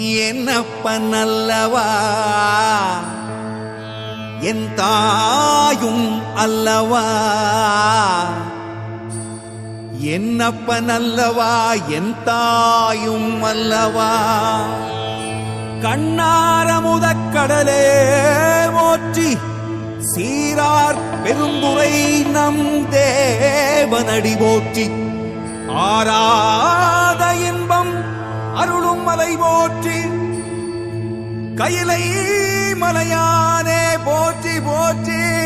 என்னப்ப நல்லவா என் தாயும் அல்லவா? என்னப்ப நல்லவா என் தாயும் அல்லவா? கண்ணாரமுதக் கடலே மோற்றி சீரார் பெரும்புரை நம் தேவனடி போற்றி. ஆராத இன்ப மலை போற்றி கையிலை மலையானே போற்றி போற்றி.